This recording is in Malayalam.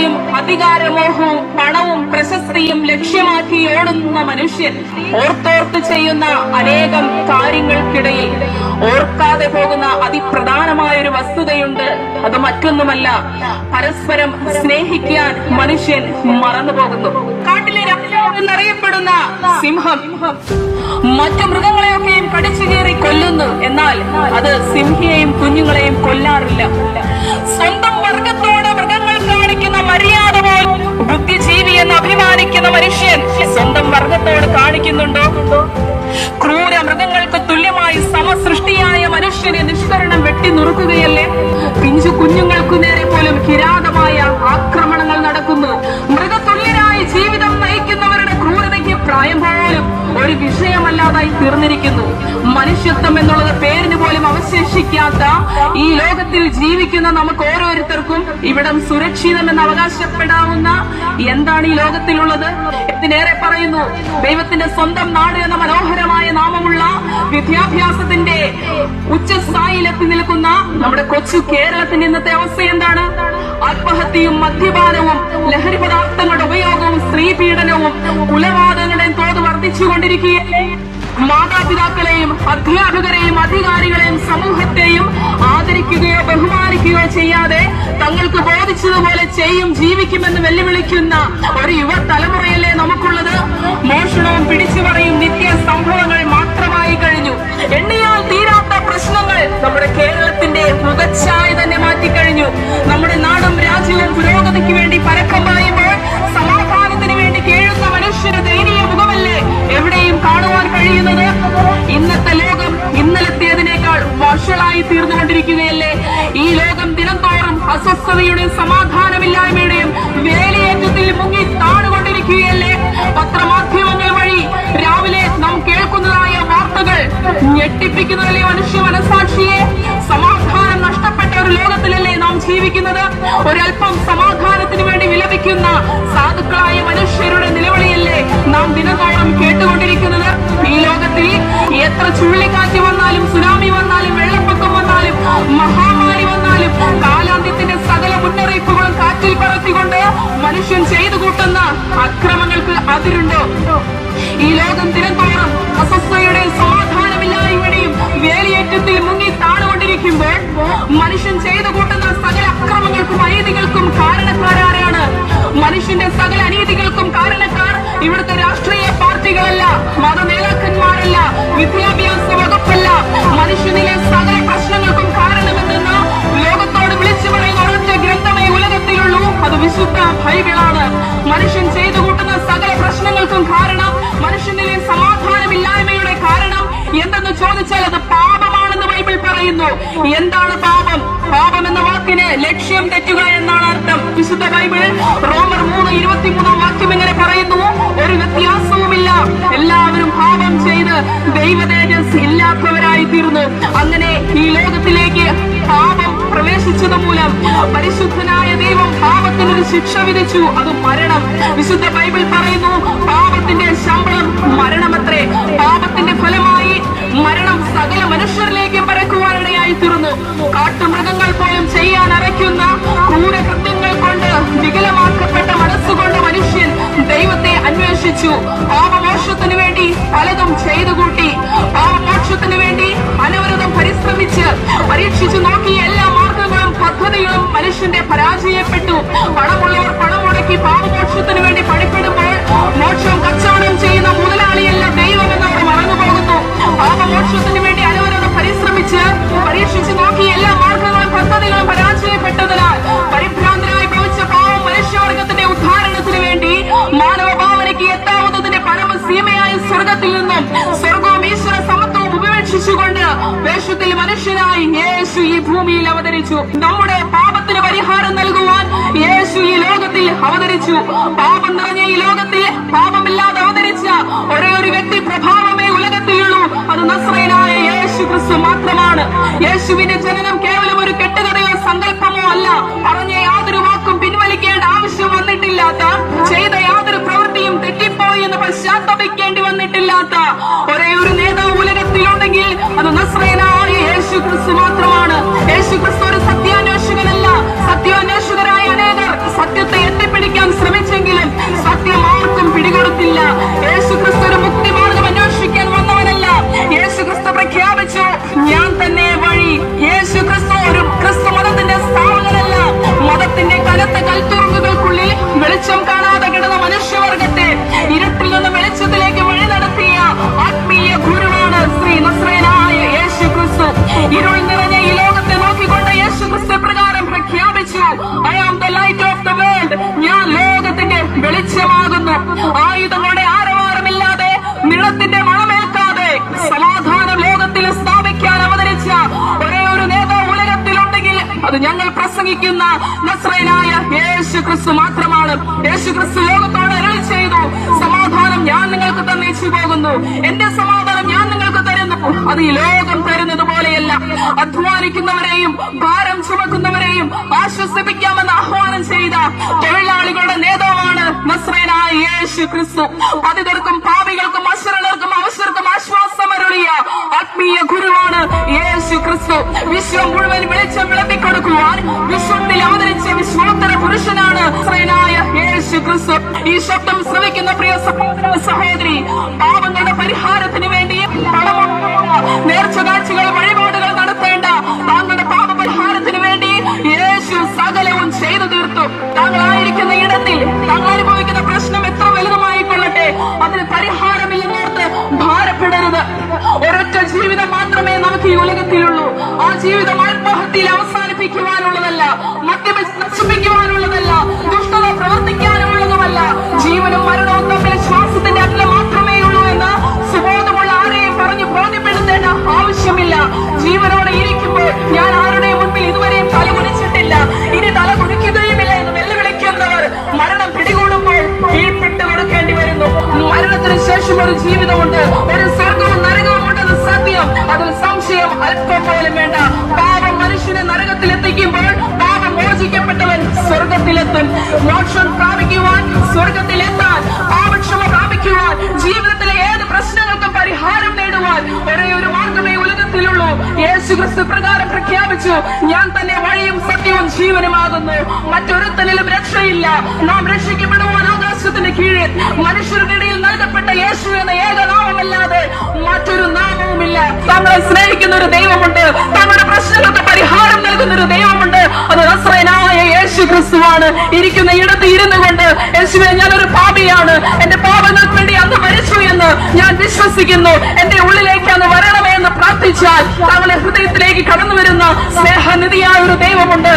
സ്വാർത്ഥതയും അധികാരമോഹവും പണവും പ്രശസ്തിയും ലക്ഷ്യമാക്കി ഓടുന്ന മനുഷ്യൻ ഓർത്തോർത്ത് ചെയ്യുന്ന അനേകം കാര്യങ്ങൾക്കിടയിൽ ഓർക്കാതെ പോകുന്ന അതിപ്രധാനമായ ഒരു വസ്തുതയുണ്ട്. അത് മറ്റൊന്നുമല്ല പരസ്പരം സ്നേഹിക്കാൻ മനുഷ്യൻ മറന്നു പോകുന്നു കാട്ടിലെ എന്നറിയപ്പെടുന്ന സിംഹം മറ്റു മൃഗങ്ങളെയൊക്കെയും കടിച്ചു കയറി കൊല്ലുന്നു. എന്നാൽ അത് സിംഹിയെയും കുഞ്ഞുങ്ങളെയും കൊല്ലാറില്ല. സ്വന്തം വർഗത്തോട് ഒരു വിഷയമല്ലാതായി തീർന്നിരിക്കുന്നു. മനുഷ്യത്വം എന്നുള്ളത് പേരിന് പോലും അവശേഷിക്കാത്ത ഈ ലോകത്തിൽ ജീവിക്കുന്ന നമുക്ക് ഓരോരുത്തർക്കും ഇവിടം സുരക്ഷിതമെന്ന് അവകാശപ്പെടാവുന്ന എന്താണ് ഈ ലോകത്തിലുള്ളത്? ഇതിനേറെ പറയുന്നു ദൈവത്തിന്റെ സ്വന്തം നാട് എന്ന മനോഹരമായ നാമമുള്ള വിദ്യാഭ്യാസത്തിന്റെ ഉച്ചസ്ഥായിലെത്തി നിൽക്കുന്ന നമ്മുടെ കൊച്ചു കേരളത്തിന്റെ ഇന്നത്തെ അവസ്ഥ എന്താണ്? ആത്മഹത്യയും മദ്യപാനവും ലഹരി പദാർത്ഥങ്ങളുടെ ഉപയോഗവും സ്ത്രീ പീഡനവും കുലപാതകങ്ങളുടെയും തോത് വർദ്ധിച്ചുകൊണ്ടിരിക്കുകയല്ലേ മാതാപിതാക്കളെയും അധ്യാപകരെയും അധികാരികളെയും സമൂഹത്തെയും ആദരിക്കുകയോ ബഹുമാനിക്കുകയോ ചെയ്യാതെ തങ്ങൾക്ക് ബോധിച്ചതുപോലെ ചെയ്യും ജീവിക്കുമെന്ന് വെല്ലുവിളിക്കുന്ന ഒരു യുവ തലമുറയല്ലേ നമുക്കുള്ളത്? ദിനംതോറും അസ്വസ്ഥതയുടെയും സമാധാനമില്ലായ്മയുടെയും വേലയേറ്റത്തിൽ മുങ്ങി താണുകൊണ്ടിരിക്കുകയല്ലേ? പത്രമാധ്യമങ്ങൾ വഴി രാവിലെ നാം കേൾക്കുന്നതായ വാർത്തകൾ ഞെട്ടിപ്പിക്കുന്നതല്ലേ മനുഷ്യ മനസാക്ഷിയെ സമാധാനം നഷ്ടപ്പെട്ട ഒരു ലോകത്തിലല്ലേ നാം ജീവിക്കുന്നത്? ഒരൽപ്പം സമാധാനത്തിന് വേണ്ടി വിലപിക്കുന്ന സാധുക്കളായ മനുഷ്യരുടെ നിലവിളിയല്ലേ നാം ദിനതോറും കേട്ടുകൊണ്ടിരിക്കുന്നത്? ഈ ലോകം തിരന്തോറും അസ്വസ്ഥയുടെ സമാധാനമില്ലായ്മയുടെയും വേലിയേറ്റത്തിൽ മുങ്ങി താണുകൊണ്ടിരിക്കുമ്പോൾ മനുഷ്യൻ ചെയ്തു കൂട്ടുന്ന സകല അക്രമങ്ങൾക്കും അനീതികൾക്കും കാരണക്കാരാരാണ് മനുഷ്യന്റെ സകല അനീതികൾക്കും കാരണക്കാർ ഇവിടുത്തെ രാഷ്ട്രീയ പാർട്ടികളല്ല മത നേതാക്കന്മാരല്ല വിദ്യാഭ്യാസ വകുപ്പല്ല. മനുഷ്യനിലെ സകല പ്രശ്നങ്ങൾക്കും കാരണമെന്തെന്ന് ലോകത്തോട് വിളിച്ചു പറയുന്ന ഒരൊറ്റ ഗ്രന്ഥമേ ഉലകത്തിലുള്ളൂ. അത് വിശുദ്ധ ബൈബിളാണ്. മനുഷ്യൻ ചെയ്തു കൂട്ടുന്ന സകല പ്രശ്നങ്ങൾക്കും കാരണം ചോദിച്ചാൽ അത് പാപമാണെന്ന് ബൈബിൾ പറയുന്നു. എന്താണ് പാപം? പാപം എന്ന വാക്കിന് ലക്ഷ്യം തെറ്റുക എന്നാണ് അർത്ഥം. വിശുദ്ധ ബൈബിൾ റോമർ മൂന്ന് ഇരുപത്തിമൂന്നാം വാക്യം എങ്ങനെ പറയുന്നു. ഒരു വ്യത്യാസവുമില്ല. എല്ലാവരും പാപം ചെയ്ത് ദൈവതേജസ് ഇല്ലാത്തവരായി തീർന്നു. അങ്ങനെ ഈ ലോകത്തിലേക്ക് പാപം പ്രവേശിച്ചത് മൂലം പരിശുദ്ധനായ ദൈവം പാപത്തിനൊരു ശിക്ഷ വിധിച്ചു. അത് മരണം. വിശുദ്ധ ബൈബിൾ പറയുന്നു പാപത്തിന്റെ ശമ്പളം മരണമത്രേ. പാപത്തിന്റെ ഫലമായി മരണം സകല മനുഷ്യരിലേക്കും പരക്കുവാനിടയായി തീർന്നു. കാട്ടുമൃഗങ്ങൾ പോലും ചെയ്യാൻ അരയ്ക്കുന്ന ക്രൂരകൃത്യങ്ങൾ കൊണ്ട് വികലമാക്കപ്പെട്ട മനസ്സുകൊണ്ട് മനുഷ്യൻ ദൈവത്തെ അന്വേഷിച്ചു. പാപമോക്ഷത്തിനു വേണ്ടി പലതും ചെയ്തു കൂട്ടി. പാപമോക്ഷത്തിനു വേണ്ടി അനവരതം പരിശ്രമിച്ച് പരീക്ഷിച്ചു നോക്കി എല്ലാ മാർഗങ്ങളും പദ്ധതികളും മനുഷ്യന്റെ പരാജയപ്പെട്ടു. പണമുള്ളവർ പണം മുടക്കി പാപമോക്ഷത്തിനു വേണ്ടി പണിപ്പെടുമ്പോൾ മോക്ഷം കച്ചവടം ചെയ്യുന്ന മുതലാളിയല്ല പാപമോക്ഷത്തിനു വേണ്ടി അനവരതം പരിശ്രമിച്ച് പരീക്ഷിച്ചു നോക്കി എല്ലാ മാർഗങ്ങളും പദ്ധതികളും പരാജയപ്പെട്ടതിനാൽ പരിഭ്രാന്തരായി ഭവിച്ച പാവം മനുഷ്യവർഗത്തിന്റെ ഉദ്ധാരണത്തിന് വേണ്ടി മാനവഭാവനയ്ക്ക് എത്താവുന്നതിന്റെ പരമസീമയായ സ്വർഗത്തിൽ നിന്നും സ്വർഗവും ഈശ്വര സമത്വവും ഉപേക്ഷിച്ചുകൊണ്ട് വേഷത്തിൽ മനുഷ്യനായി യേശു ഈ ഭൂമിയിൽ അവതരിച്ചു. നമ്മുടെ പാപത്തിന് പരിഹാരം നൽകുവാൻ യേശു ഈ ലോകത്തിൽ അവതരിച്ചു. പാപം നിറഞ്ഞ ഈ ലോകത്തിൽ പാപമില്ലാതെ അവതരിച്ച ഒരേ ഒരു വ്യക്തി പ്രഭാവമേ ഉലകത്തിലുള്ളൂ അത് നസ്രയിലായ യേശു ക്രിസ്തു മാത്രമാണ്. യേശുവിന്റെ ജനനം കേവലം ഒരു കെട്ടുകഥയോ സങ്കല്പമോ അല്ല. പറഞ്ഞ പ്രസംഗിക്കുന്ന നസ്രൈനായ യേശു ക്രിസ്തു മാത്രമാണ്. യേശു ക്രിസ്തു ലോകത്തോട് അരൾ ചെയ്തു. സമാധാനം ഞാൻ നിങ്ങൾക്ക് തന്നേച്ചു പോകുന്നു. എന്റെ സമാധാനം ഞാൻ നിങ്ങൾക്ക് തരുന്നു. അത് ഈ ലോകം തരുന്നത് പോലെയല്ല. അധ്വാനിക്കുന്നവരെയും ഭാരം ചുമക്കുന്നവരെയും ആശ്വസിപ്പിക്കാമെന്ന് ആഹ്വാനം ചെയ്ത തൊഴിലാളികളുടെ നേതാവാണ് നസ്രൈനായ യേശു ക്രിസ്തു പതിതർക്കും പാപികൾക്കും ആത്മീയ ഗുരുവാണ് യേശു ക്രിസ്തു. വിശ്വം മുഴുവൻ വെളിച്ചം വിളമ്പിക്കൊടുക്കുവാൻ വിശ്വത്തിൽ അവതരിച്ച വിശ്വോത്തര പുരുഷനാണ് യേശു ക്രിസ്തു. ഈ ശബ്ദം ശ്രവിക്കുന്ന പ്രിയ സഹോദര സഹോദരി പാപങ്ങളുടെ പരിഹാരത്തിന് വേണ്ടി നേർച്ച കാഴ്ചകൾ വഴിപാടുകൾ ജീവിതം മാത്രമേ നമുക്ക് ഈ ഉലകത്തിലുള്ളൂ. ആ ജീവിതം ആത്മഹത്യയിൽ അവസാനിപ്പിക്കുവാനുള്ളതല്ല മദ്യം നശിപ്പിക്കുവാനുള്ളതല്ല ദുഷ്ടത പ്രവർത്തിക്കാനുള്ളതുമല്ല. ജീവനും മരണവും തമ്മിൽ ശ്വാസത്തിന്റെ അല്ല മാത്രമേ ഉള്ളൂ എന്ന് സുബോധമുള്ള ആരെയും പറഞ്ഞു ബോധ്യപ്പെടുത്തേണ്ട ആവശ്യമില്ല. ജീവനോടെ ഇരിക്കുമ്പോൾ ഞാൻ ആരുടെയും മുൻപിൽ ഇതുവരെയും തലകുനിച്ചിട്ടില്ല ഇനി തല കുനിക്കുകയുമില്ല എന്ന് വെല്ലുവിളിക്കുന്നവർ മരണം പിടികൂടുമ്പോൾ കീഴ്പ്പെട്ട് കൊടുക്കേണ്ടി വരുന്നു. മരണത്തിന് ശേഷം ഒരു ജീവിതമുണ്ട്. ഒരു സ്വർഗവും നരകവും അല്പം പോലും വേണ്ട. പാപം മനുഷ്യനെ നരകത്തിൽ എത്തിക്കുമ്പോൾ പാപം മോചിക്കപ്പെട്ടവൻ സ്വർഗത്തിലെത്തും മോക്ഷം പ്രാപിക്കുവാൻ സ്വർഗത്തിലെത്താൻ പാപക്ഷമ പ്രാപിക്കുവാൻ ജീവിതത്തിലെ ഏത് പ്രശ്നങ്ങൾക്കും പരിഹാരം നേടുവാൻ ഒരേ ഒരു മാർഗമേ ഉലകത്തിലുള്ളൂ. യേശു ക്രിസ്തു പ്രകാരം പ്രഖ്യാപിച്ചു ഞാൻ തന്നെ വഴിയും സത്യവും ജീവനുമാകുന്നു. മറ്റൊരുത്തനിലും രക്ഷയില്ല. നാം രക്ഷിക്കപ്പെടുവാൻ ആകാശത്തിന്റെ കീഴിൽ. മനുഷ്യരുടെ നൽകപ്പെട്ട യേശു എന്ന ഏകനാമമല്ലാതെ മറ്റൊരു നാമവുമില്ല. തങ്ങളെ സ്നേഹിക്കുന്ന ഒരു ദൈവമുണ്ട്. തങ്ങളുടെ പ്രശ്നങ്ങൾക്ക് പരിഹാരം നൽകുന്ന ഒരു ദൈവമുണ്ട്. അത് നസ്രയനായ യേശു ക്രിസ്തുവാണ് ഇരിക്കുന്ന ഇടത്ത് ഇരുന്നു കൊണ്ട് യേശുവെ ഞാൻ ഒരു പാപിയാണ് എന്റെ പാപങ്ങൾക്ക് വേണ്ടി അന്ന് മരിച്ചു എന്ന് ഞാൻ വിശ്വസിക്കുന്നു. എന്റെ ഉള്ളിലേക്ക് അന്ന് വരണമേ എന്ന് പ്രാർത്ഥിച്ചാൽ താങ്കളുടെ ഹൃദയത്തിലേക്ക് കടന്നു വരുന്ന സ്നേഹനിധിയായ ഒരു ദൈവമുണ്ട്.